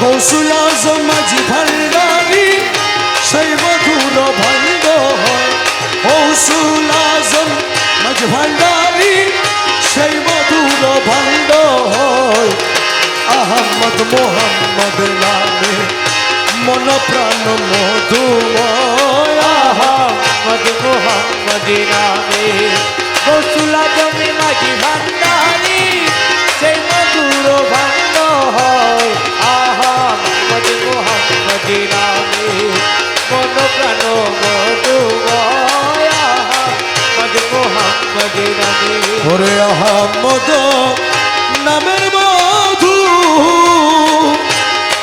কৌশল মাঝি ভান্ডারি, সেই মধুর ভণ্ড হয়। কৌশল মাঝি ভান্ডারি, সেই মধুর ভণ্ড হয়। আহমদ মোহাম্মদ নামে মন প্রাণ মধুময় আহমদ মোহাম্মদ নামে বসুলা জমি মাঝি হয়। আহমদ মোহাম্মদ নামে মন প্রাণ মধুময় মোহাম্মদ নামে ওরে আহমদ নামের মধু।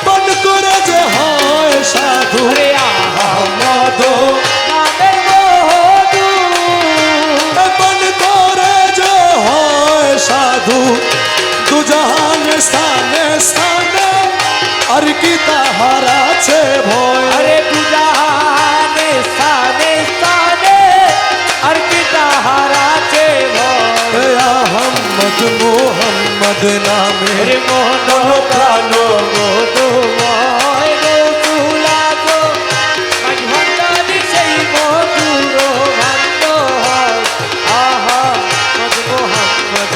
পান করে যে হয় সাধু যে হয় সাধু। দুজাহান স্থানে স্থানে আর কি তাহার আছে ভয়? আরে পূজাহানে সানে সানে আর কি তাহার আছে ভয়? আহম্মদ মোহাম্মদ নামে রে মোহন প্রাণ মোদময় রসুলা গো মজভন্ডারি সেই মধুর ভক্ত হয়। আহম্মদ মোহাম্মদ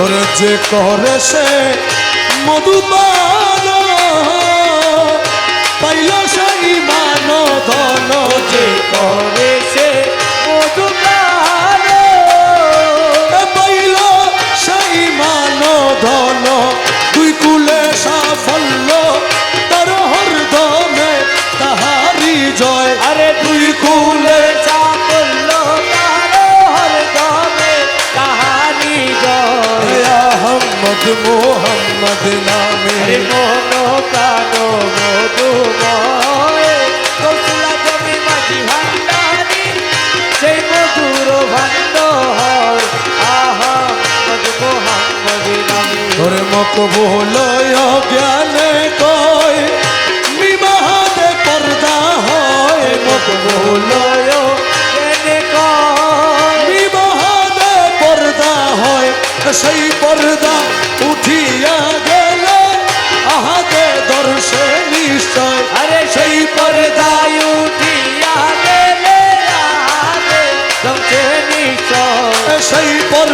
ওর যে করে সে মধুবা পাইল আরে মন প্রাণ মধুময় কৌশলা জমি মাঝি ভান্ডারি সেই মধুর ভান্ড আহা জ্ঞানে কয় বিবাহতে পর্দা হয়। সেই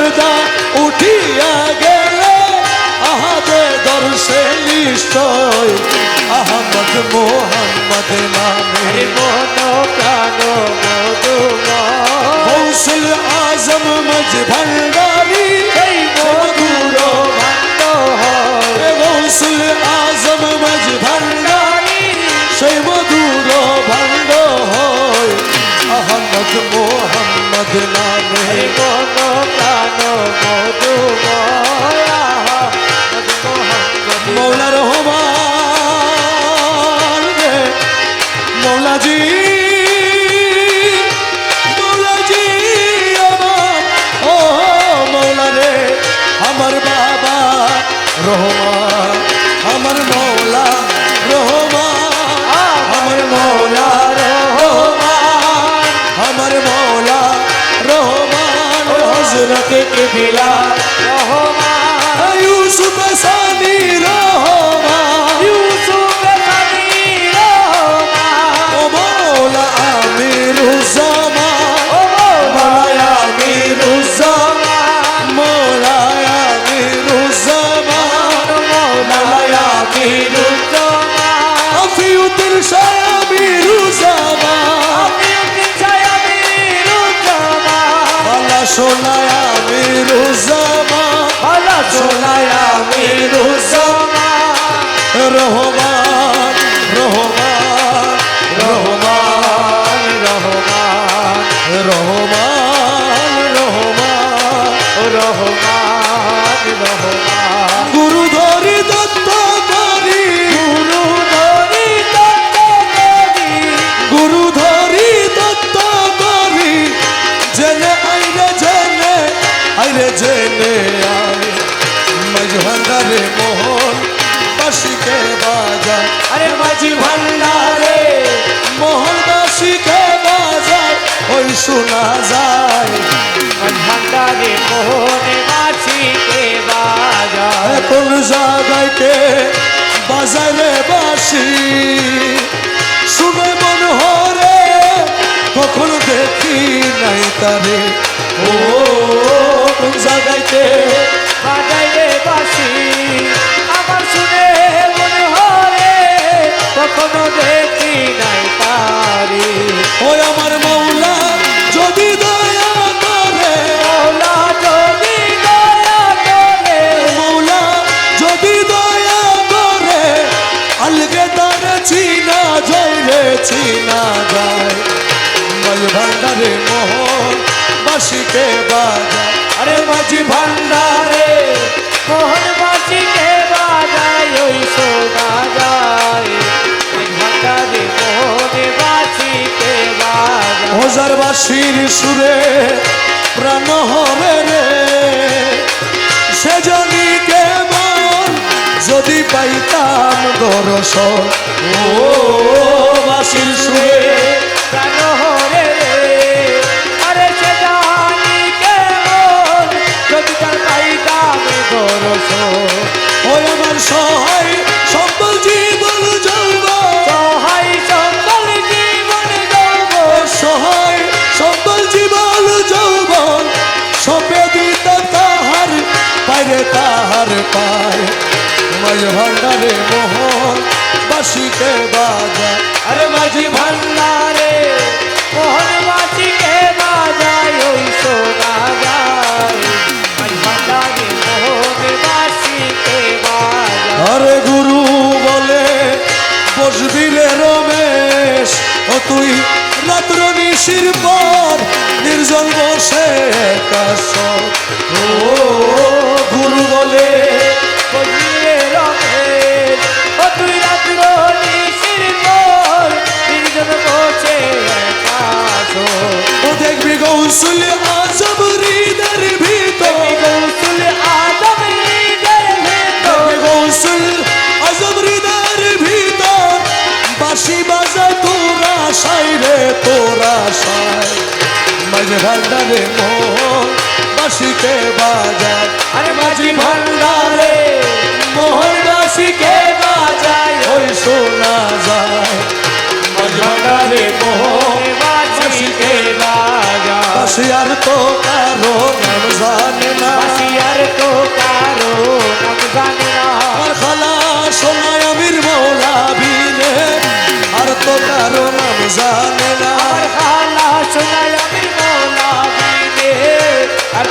পর্দা উঠিয়া গেলে। আহাতে দর্শে নিশ্চয় আহমদ মোহাম্মদ নামে। মন প্রাণ মধুময়। কৌশল আজম মজ ভণ্ডারি সেই মধুর ভান্ড কৌশল আজম মজ ভণ্ডারি সেই মধুর ভণ্ড হয় আহমদ মোহাম্মদ নামে। মন আমার মৌলা রহমান আমার ইউসুফ সানি রহমান। ও মৌলা আমিরুজ্জামান। ও মৌলা আমিরুজ্জামান। মৌলা আমিরুজ্জামান। মৌলা আমিরুজ্জামান। আফিউদ্দিন শাহ আমিরুজ্জামান সোনায় আমিরুজ্জামান বালা সোনায় আমিরুজ্জামান রহমান আইরে জেনে আই মজহরে মোহন বাসিকে বাজা আরে মাঝি ভান্ডারে মোহনবাসীকে বাজায় ওই শোনা যায়। ভান্ডারে মোহনে মাছিকে বাজায় কোন জায়গায় কে বাজারে বাসি শুনে মন হরে কখন দেখি নাই তারে। ও কোন জায়গাইতে বাজাই রে বাসি আমার শুনে মনে হরে কখনো দেখি নাই তারি। ওই আমার মৌলা, যদি দয়া যদি মোহন বাসিকে বাজায়। আরে মাঝি ভান্ডারে, মোহন বাসিকে বাজায়, ওই শোনা যায়। ভান্ডারে মোহন বাসিকে বাজায়। হাজার বাসির সুরে প্রাণ হরে রে। সে জানি কেমন, যদি পাইতাম দর্শন। ও তাহার পায়। মাঝ ভান্ডারে মোহন বাসিকে বাজা। আরে মাঝি ভান্ডারে মোহন মাঝিকে বাজায় ওই সোনা ভান্ডারে আরে গুরু বলে, বসবি রমেশ। ও তুই রাত্র নিশির পর, নির্জন বসে কাশ। ও গুরু বলে তুই রাত্র বসে দেখবি গৌসুল আজব হৃদের ভিতর গৌসুল আদম হৃদয় ভেতর গৌসুল আজব হৃদের ভিতর বাসি বাজা তোরা সাই রে তোরা সাই মাঝে ভান্ডারে মোহন বাসিকে বাজায় আরে মাঝি ভান্ডারে মোহনবাসীকে বাজায় ওই শোনা যায় ভান্ডারে মোহন বাসিকে বাজা বাসি আর তো কারও নাম জানে না বাসিয়ার তো কারও নাম জানে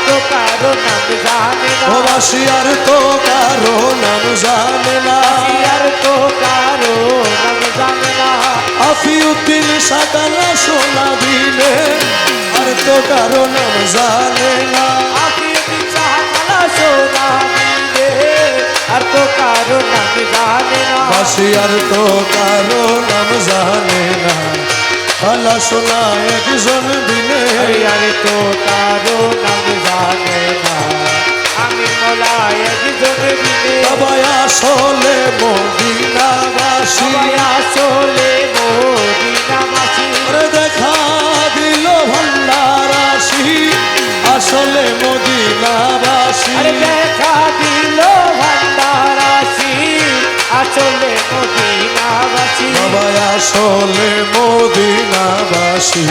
তো কারও নাম জানে না। ও বাসি আর তো কারও নাম জানে না। বাসিয়ার তো কারও নাম জানে না। আফিউদ্দিন সাতালা সোনা বিনে আর তো কারও নাম জানে না। দিশা খালা শোনা আর তো কারও নাম জানে না। বাসি আর তো কারও নাম জানে না। খালা সোনা একজন বিনে আর তো কারও নাম জানে না। আমি মোলা একজন বিনে সবাই আসলে মদিনাবাসী। আসলে মদিনা দেখা দিল ভান্ডার আসলে মদিনাবাসী। দেখা দিল ভান্ডারাসি আসলে মদিনাবাসী। সবাই আসলে মদিনাবাসী।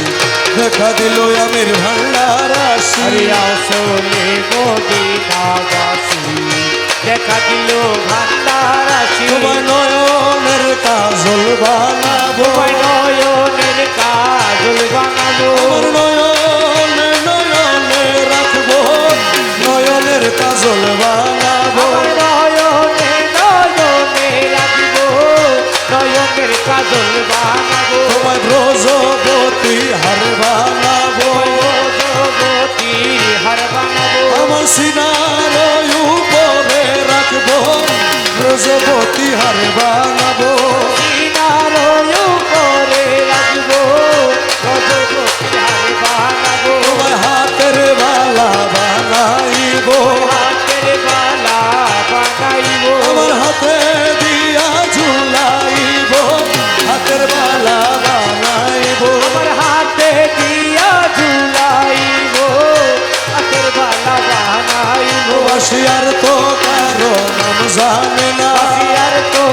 দেখা দিল আমির ভান্ডার আসি। আসলে মদিনাবাসী। দেখা দিল ভান্ডারাসি তোমার নয়নের কাজল বানাবো। নয়নের কাজল বানাবো। নয়নের কাজল বানাবো। তোমায় ব্রজবতী হার বানাবো। ভগবতী হার বানাবো। আমার সিনার উপরে রাখব। ব্রজবতী হার বানাবো। বাসিয়ার তো কারও নাম জানে না আর তো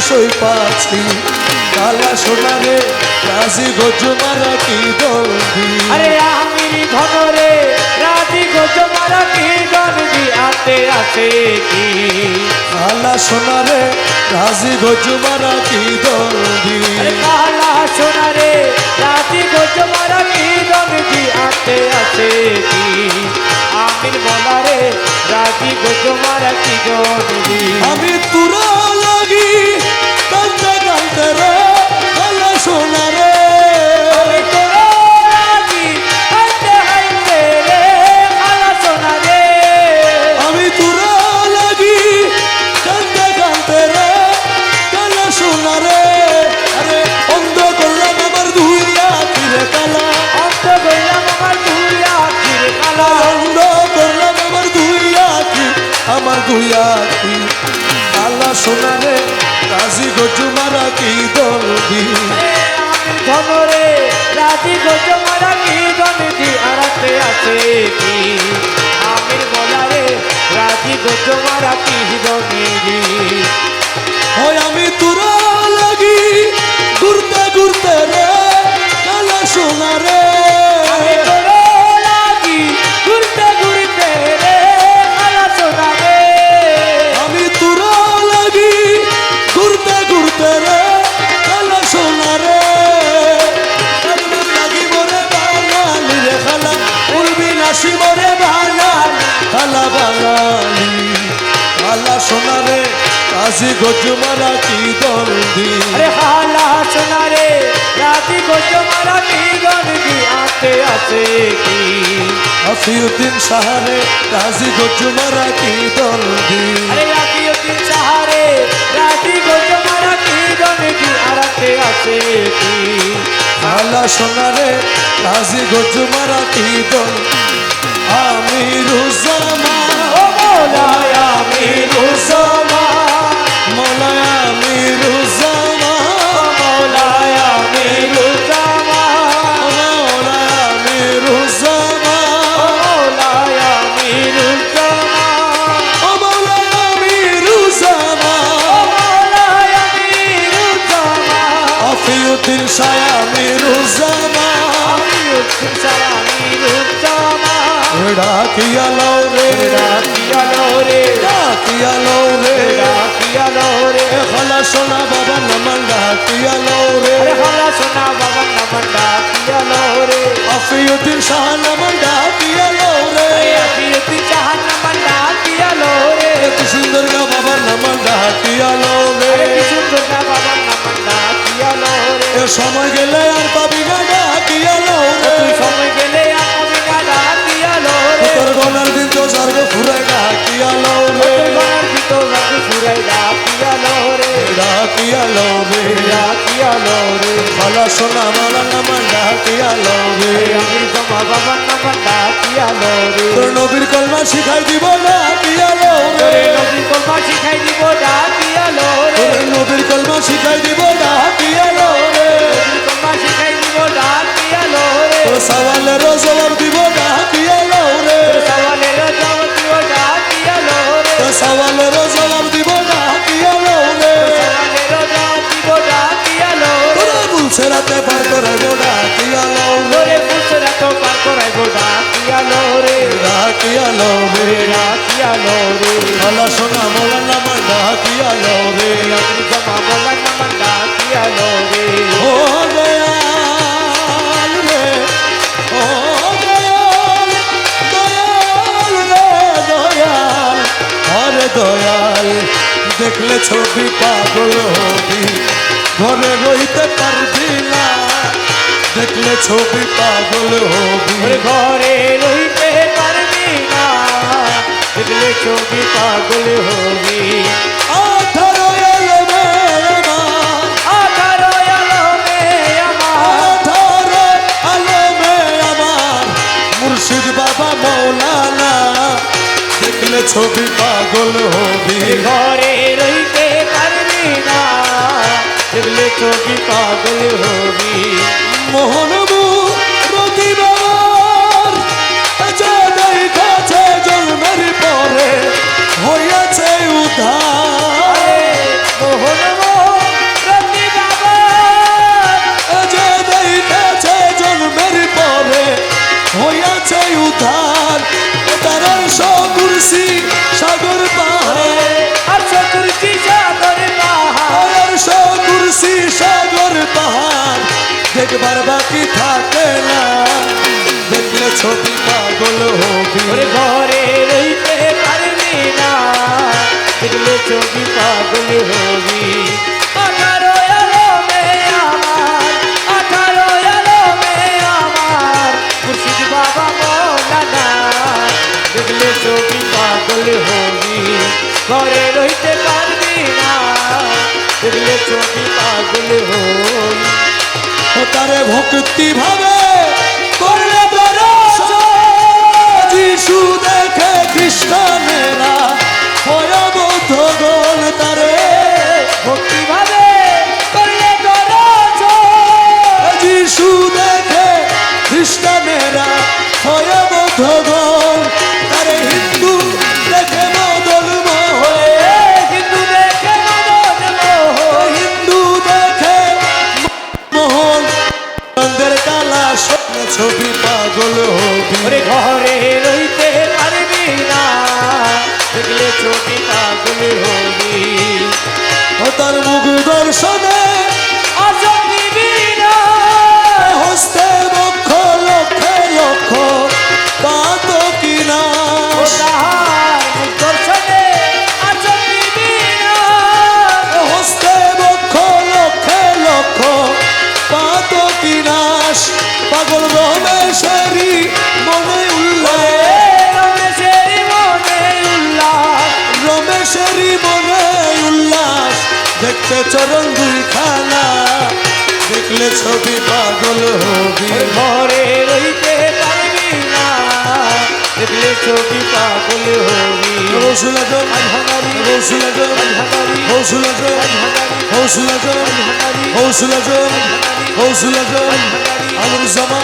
সই পাচ্ছি কালা সোনারে রাজি গজমারা কি দল আরে আমির ধনরে রাজি গোজমারা কি গনজি আতে আছে কি? কালা সোনারে রাজি গজমারা কি দলবি আরে কালা সোনারে রাজি গোজমারা কি গনজি আতে আছে কি? আমির বলারে রাজি গোজমারা কি গনজি আমি তুরা লাগি কান্দে কান্দে রে কালা সোনারে। আমি গোজমারা কি গনজি কাজী গজুমারা কি দলদি আরে হালা সোনারে রাজি গোজমারা কি গনজি আতে আছে কি? আফিউদ্দিন সাহারে কাজী গজুমারা কি দলদি আরে রাজি অতি সাহারে রাজি গোজমারা কি গনজি আরাতে আছে কি? কালা সোনারে কাজী গজুমারা কি দল আমি রুজামা ও মৌলায় আমি রুজামা আফিউদ্দিন শাহ আমি রুজামা আমি উত্তর সারা আমি রুজামা ডাকিয়া লও রে রাখিয়া লো রে ডাকিয়া লও রে রাখিয়া লো রে খালা সোনা বাবা নমন ডাকিয়া লও রে হালা সোনা বাবা নামান ডাকিয়া লো রে আফিউদ্দিন শাহ নমন ডাকিয়া লও রে ডাকিয়া ডাকিয়া লও ডাকিয়া সময় গেলে আর পাবি না ডাকিয়া লও রে তুই সময় গেলে আমি না ডাকিয়া লো রে তোর গলার দিন তো সার্গ ফুরে ডাকিয়া লও রে তুই বানার ভিতর রাখি ফুরাই ডাকিয়া লো রে ডাকিয়া লও রে ডাকিয়া লো রে খালা সোনা মালা নমন ডাকিয়া লও রে আমি জমা বাবা নামান ডাকিয়া লো রে তোর নবীর কলমা শিখাই দিব ডাকিয়া লও রে তোরে কলমা শিখাই দিব ডাকিয়া লো রে নবীর কলমা শিখাই দিব ডাকিয়া লও রে দিব ডাকিয়া লো রে তোর সওয়ালের জবাব দিব ডাকিয়া লও রে সওয়ালের জবাব দিব ডাকিয়া লো রে তোর সওয়ালের জবাব দিব ডাকিয়া লও রে সওয়ালের জবাব দিব ডাকিয়া লো তোরা পার করাইব ডাকিয়া লও রে তোরে পার করাইব ডাকিয়া লো রে ডাকিয়া লও রে ডাকিয়া লো রে খালা সোনা মোলা নামা ডাকিয়া লও রে দেখলে ছবি পাগল হবি ঘরে রইতে পারবি না। দেখলে ছবি পাগল হবি। ঘরে রইতে পারবি না দেখলে ছবি পাগল হবি। মুর্শিদ বাবা মৌলানা দেখলে ছবি পাগল হবি। ঘরে না দেখলে ছবি পাগল হবি মোহনবু একবার বাকি থাকে না। দেখলে ছবি পাগল হবি। ঘরে রইতে পারবি না। দেখলে ছবি পাগল হবি। ঘরে রইতে পারবি না। দেখলে চোখে পাগল হো ভক্তি ভাবে সে চরণ দুই খানা দেখলে ছবি পাগল হবি। ঘরে রইতে পারবি না। দেখলে ছবি পাগল হবি। রসুল হাজারি রসুল হাজারি হৌসুল হৌসুল হৌসুল হৌসুল হৌসুল আমার জমা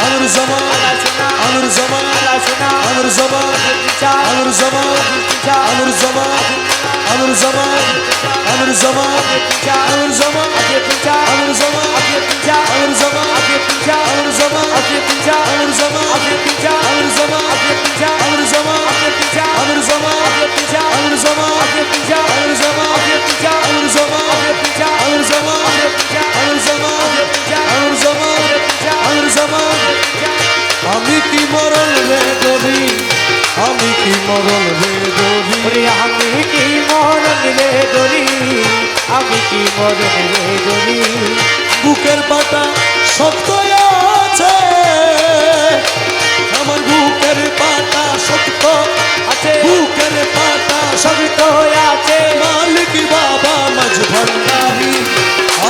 আমর জামান আমর জামান আমর জামান আমর জামান আমর জামান আমর জামান আমর জামান আমর জামান আমর জামান আমর জামান আমর জামান আমর জামান আমর জামান আমর জামান আমর জামান আমর জামান আমর জামান আমর জামান আমি কি মরণ রে ওরে আমি কি মরণ রে গরি আমি কি মরণ রে গরি বুকের পাতা শক্ত আছে। আমার বুকের পাতা শক্ত আছে। বুকের পাতা শক্ত আছে। মালিক বাবা মাঝ ভান্ডারি।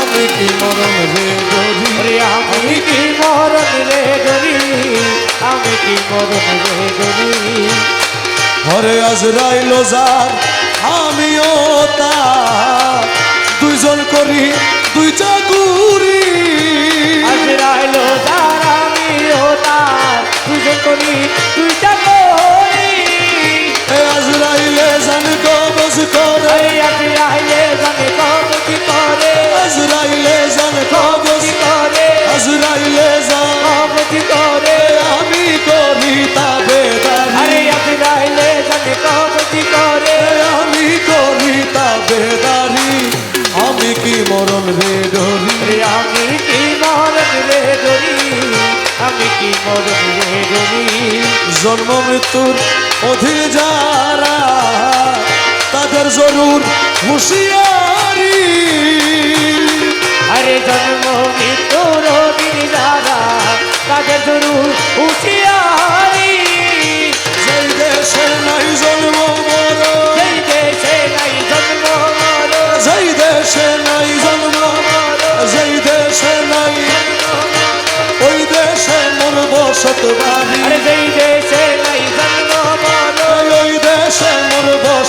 আমি কি মরণ রে ওরে আমি কি মরণ রে গরি আমি কি মরণ রে গরি হরে আজরাইল যার, আমিও তা দুইজন করি মৃত্যুর অধীন যারা তাদের জরুর হুঁশিয়ারি। আরে জন্ম মৃত্যুর দিন যারা তাদের জরুর হুঁশিয়ারি। যেই দেশে নাই জন্ম মর সেই দেশে নাই জন্ম মর যেই দেশে নাই জন্ম যেই দেশে নাই। ওই দেশে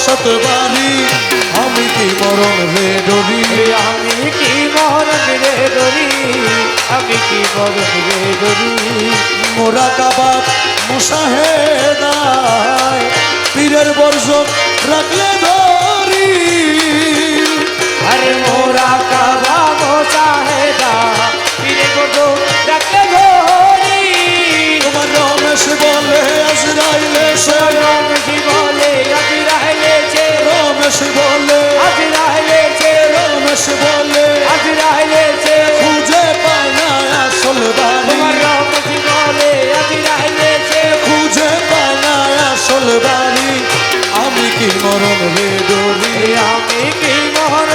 সত বাণী আমি কি মরণ রে ডরি? আমি কি মরণ রে ডরি? আমি কি মরণ রে ডরি? মোরা কাবাব মুসাহে নাই পীরের বর্ষক রাখলে ধরি। আরে মোরা কাবাব মুসাহে নাই পীরের বর্ষক রাখলে ধরি। রমেশ বলে। আজ রাহলেছে রমেশ বলে। আজ রাহলেছে খুঁজে পানা আসল বাড়ি। রমেশ বলে আজ রাহলেছে খুঁজে পানা আসল বাড়ি। আমি কি মরণ রে দরি আমি কি মরণ